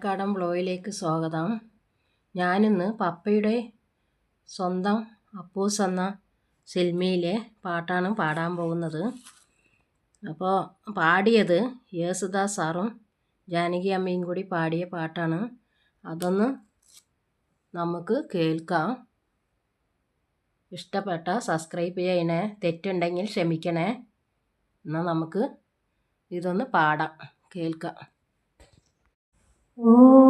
പാലക്കാടൻ ബ്ലോയിലേക്ക് സ്വാഗതം. ഞാനിന്ന് പപ്പയുടെ സ്വന്തം അപ്പൂസ് എന്ന സിനിമയിലെ പാട്ടാണ് പാടാൻ പോകുന്നത്. അപ്പോൾ പാടിയത് യേസുദാസ് സാറും ജാനകി അമ്മയും കൂടി പാടിയ പാട്ടാണ്. അതൊന്ന് നമുക്ക് കേൾക്കാം. ഇഷ്ടപ്പെട്ട സബ്സ്ക്രൈബ് ചെയ്യണേ തെറ്റുണ്ടെങ്കിൽ ക്ഷമിക്കണേ. എന്നാൽ നമുക്ക് ഇതൊന്ന് പാടാം കേൾക്കാം. എൻ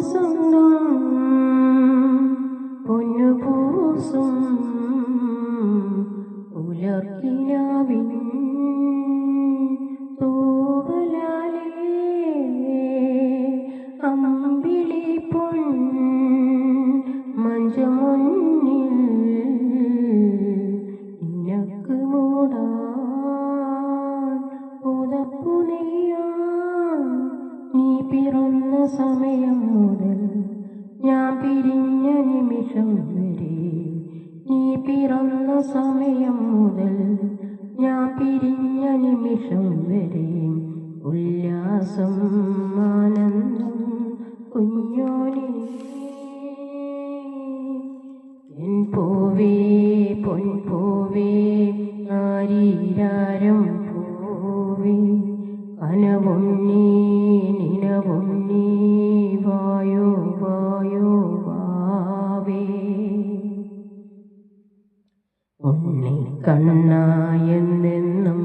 പൂവ് സ്വന്തം ഞാൻ പിരിഞ്ഞ നിമിഷം വരെ നീ പിറന്ന സമയം മുതൽ ഞാൻ പിരിഞ്ഞ നിമിഷം വരെ ഉല്ലാസം ആനന്ദം കുഞ്ഞോനെ എൻ പൊൻ പോവേ ആരീരാരം പോവേ കനവും നീ നിനവും ഉണ്ണി കണ്ണായെന്നെന്നും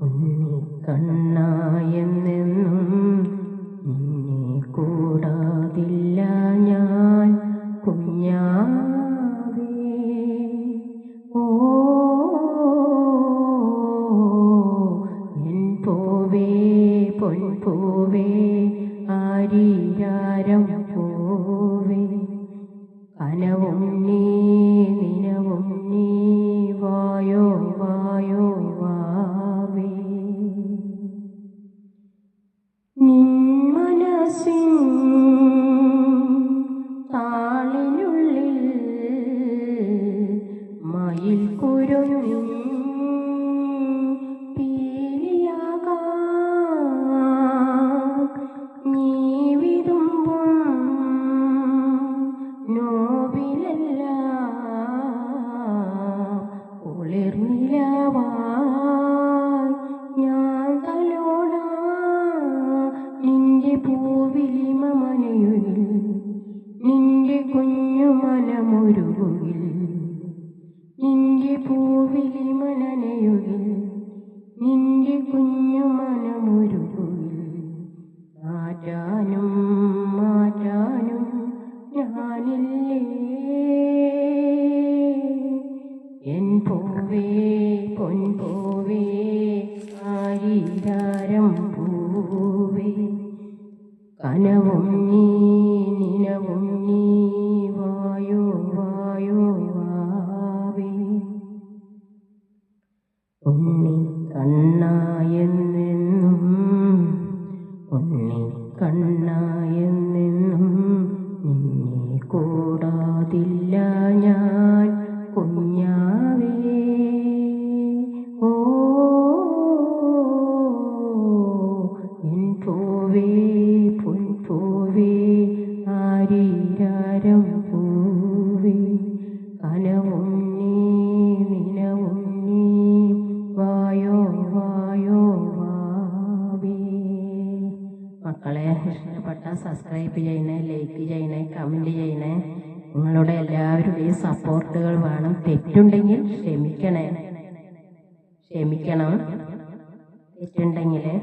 ഉണ്ണി കണ്ണായെന്നെന്നും നിന്നെ കൂടാതില്ല ഞാൻ കുഞ്ഞാവേ. ഓ എൻ പൂവേ പൊൻപൂവേ ആരീരാരം കുളിർനിലവായി ഞാൻ തലോടാ നിന്റെ പൂവിലിമ മനയുകിൽ നിന്റെ കുഞ്ഞു മനമൊരുകുകിൽ നിന്റെ പൂവിലിമ നനയുകിൽ ഉണ്ണി സബ്സ്ക്രൈബ് ചെയ്യണേ ലൈക്ക് ചെയ്യണേ കമന്റ് ചെയ്യണേ. നിങ്ങളുടെ എല്ലാവരുടെയും സപ്പോർട്ടുകൾ വേണം. തെറ്റുണ്ടെങ്കിൽ ക്ഷമിക്കണേ. ക്ഷമിക്കണം. തെറ്റുണ്ടെങ്കിൽ